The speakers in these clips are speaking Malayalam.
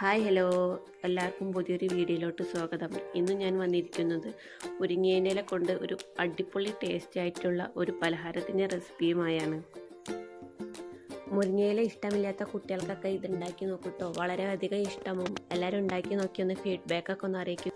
Hi hello. എല്ലാവർക്കും പുതിയൊരു വീഡിയോയിലോട്ട് സ്വാഗതം. ഇന്ന് ഞാൻ വന്നിരിക്കുന്നത് മുരിങ്ങേനില കൊണ്ട് ഒരു അടിപൊളി ടേസ്റ്റ് ആയിട്ടുള്ള ഒരു പലഹാരത്തിന്റെ റെസിപ്പിയുമായാണ് മുരിങ്ങയില ഇഷ്ടമില്ലാത്ത കുട്ടികൾക്കൊക്കെ ഇത് ഉണ്ടാക്കി നോക്കൂട്ടോ വളരെയധികം ഇഷ്ടവും. എല്ലാവരും ഉണ്ടാക്കി നോക്കി ഒന്ന് ഫീഡ്ബാക്കൊക്കെ ഒന്ന് അറിയിക്കും.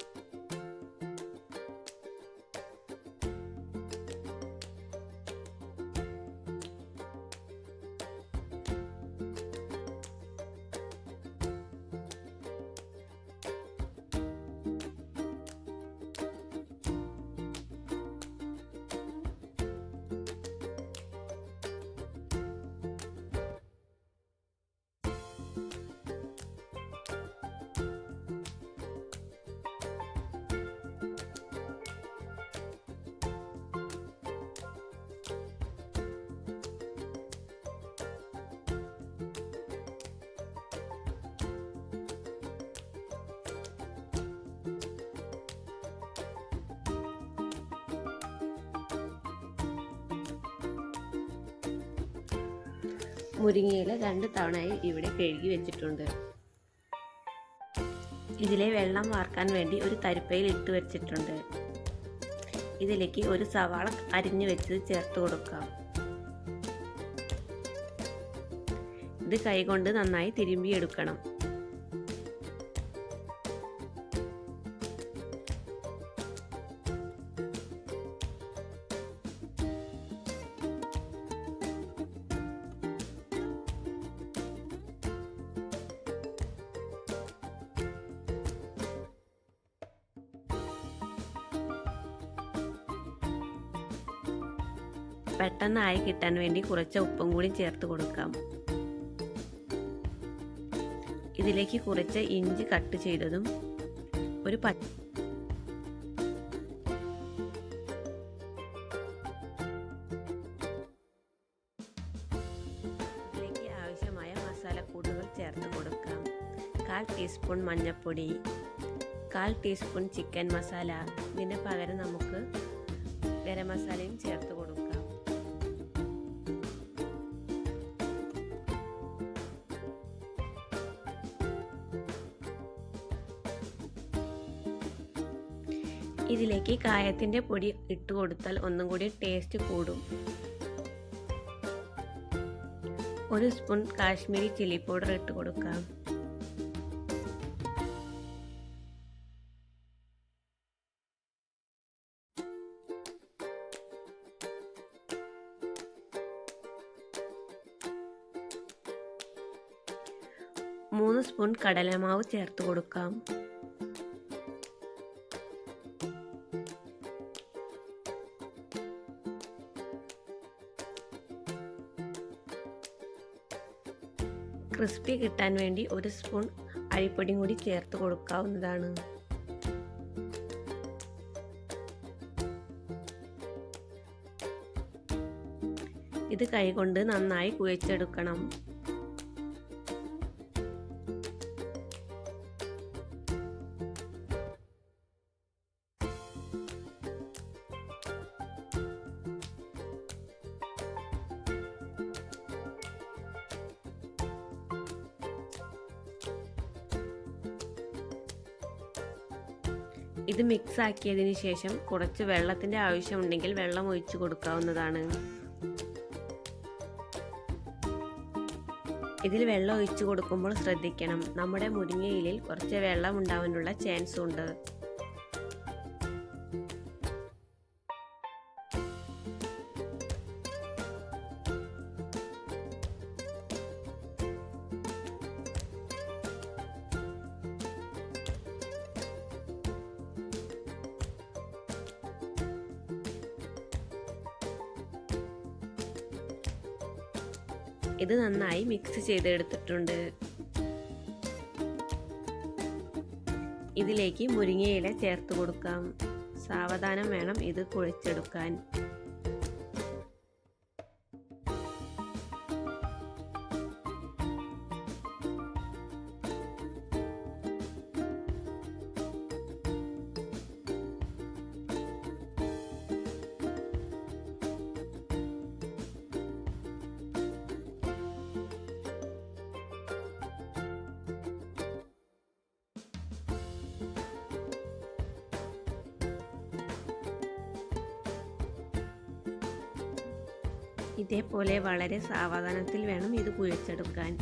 മുരിങ്ങയില രണ്ട് തവണയായി ഇവിടെ കഴുകി വെച്ചിട്ടുണ്ട്. ഇതിലെ വെള്ളം വാർക്കാൻ വേണ്ടി ഒരു തരിപ്പയിൽ ഇട്ട് വെച്ചിട്ടുണ്ട്. ഇതിലേക്ക് ഒരു സവാള അരിഞ്ഞു വെച്ചത് ചേർത്ത് കൊടുക്കാം. ഇത് കൈകൊണ്ട് നന്നായി തിരുമ്പിയെടുക്കണം. പെട്ടെന്നായി കിട്ടാൻ വേണ്ടി കുറച്ച് ഉപ്പും കൂടി ചേർത്ത് കൊടുക്കാം. ഇതിലേക്ക് കുറച്ച് ഇഞ്ചി കട്ട് ചെയ്തതും ഒരു പച്ച ആവശ്യമായ ചേർത്ത് കൊടുക്കാം. ടീസ്പൂൺ മഞ്ഞൾപ്പൊടി കാൽ ടീസ്പൂൺ ചിക്കൻ മസാല ഇതിന് പകരം നമുക്ക് ഗരം മസാലയും ചേർത്ത് കൊടുക്കാം. ഇതിലേക്ക് കായത്തിന്റെ പൊടി ഇട്ട് കൊടുത്താൽ ഒന്നും കൂടി ടേസ്റ്റ് കൂടും. ഒരു സ്പൂൺ കാശ്മീരി ചില്ലി പൗഡർ ഇട്ട് കൊടുക്കാം. മൂന്ന് സ്പൂൺ കടലമാവ് ചേർത്ത് കൊടുക്കാം. ക്രിസ്പി കിട്ടാൻ വേണ്ടി ഒരു സ്പൂൺ അരിപ്പൊടിയും കൂടി ചേർത്ത് കൊടുക്കാവുന്നതാണ്. ഇത് കൈകൊണ്ട് നന്നായി കുഴച്ചെടുക്കണം. ഇത് മിക്സ് ആക്കിയതിന് ശേഷം കുറച്ച് വെള്ളത്തിന്റെ ആവശ്യമുണ്ടെങ്കിൽ വെള്ളം ഒഴിച്ചു കൊടുക്കാവുന്നതാണ്. ഇതിൽ വെള്ളം ഒഴിച്ചു കൊടുക്കുമ്പോൾ ശ്രദ്ധിക്കണം. നമ്മുടെ മുരിങ്ങയിലിൽ കുറച്ച് വെള്ളം ഉണ്ടാവാനുള്ള ചാൻസ് ഉണ്ട്. ഇത് നന്നായി മിക്സ് ചെയ്തെടുത്തിട്ടുണ്ട്. ഇതിലേക്ക് മുരിങ്ങയില ചേർത്ത് കൊടുക്കാം. സാവധാനം വേണം ഇത് കുഴച്ചെടുക്കാൻ. ഇതേപോലെ വളരെ സാവധാനത്തിൽ വേണം ഇത് കുഴച്ചെടുക്കാൻ.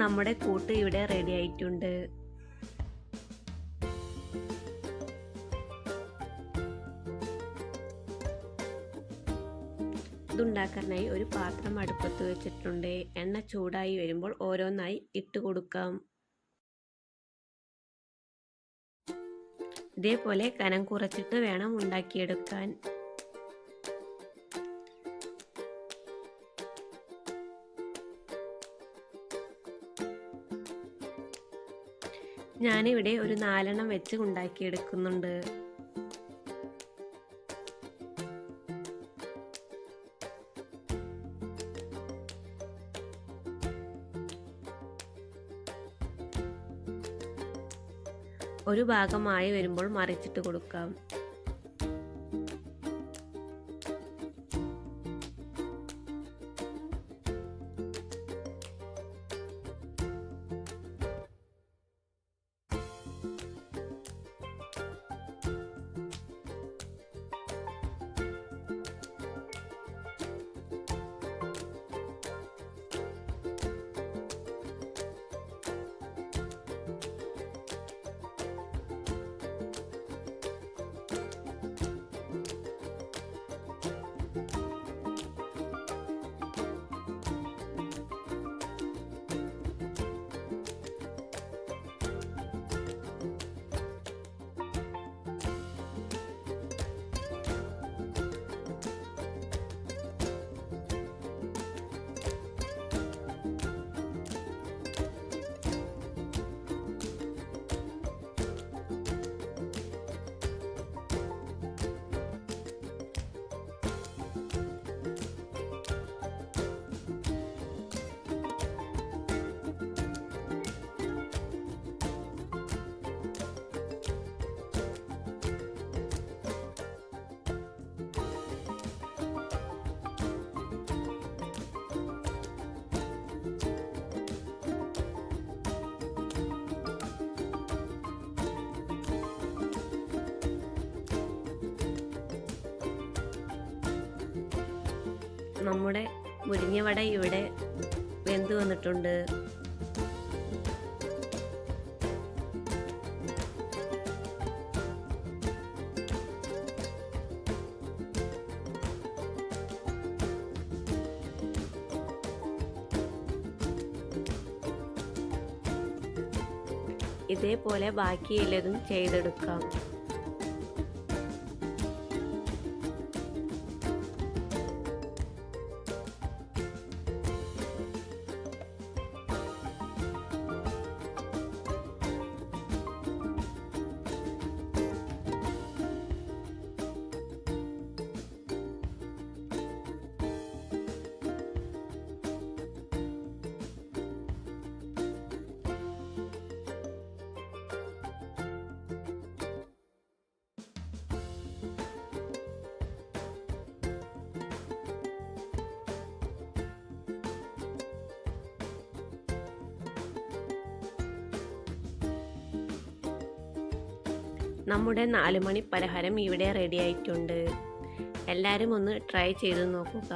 നമ്മുടെ കൂട്ട് ഇവിടെ റെഡി ആയിട്ടുണ്ട്. ഇതുണ്ടാക്കാനായി ഒരു പാത്രം അടുപ്പത്ത് വെച്ചിട്ടുണ്ട്. എണ്ണ ചൂടായി വരുമ്പോൾ ഓരോന്നായി ഇട്ട് കൊടുക്കാം. ഇതേപോലെ കനം കുറച്ചിട്ട് വേണം ഉണ്ടാക്കിയെടുക്കാൻ. ഞാനിവിടെ ഒരു നാലെണ്ണം വെച്ച് ഉണ്ടാക്കിയെടുക്കുന്നുണ്ട്. ഒരു ഭാഗമായി വരുമ്പോൾ മറിച്ചിട്ട് കൊടുക്കാം. നമ്മുടെ മുരിങ്ങവട ഇവിടെ വെന്ത് വന്നിട്ടുണ്ട്. ഇതേപോലെ ബാക്കിയുള്ളതും ചെയ്തെടുക്കാം. നമ്മുടെ നാല് മണി പലഹാരം ഇവിടെ റെഡി ആയിട്ടുണ്ട്. എല്ലാവരും ഒന്ന് ട്രൈ ചെയ്ത് നോക്കുക.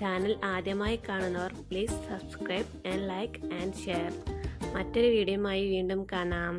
ചാനൽ ആദ്യമായി കാണുന്നവർ please subscribe and like and share മറ്റൊരു വീഡിയോയുമായി വീണ്ടും കാണാം.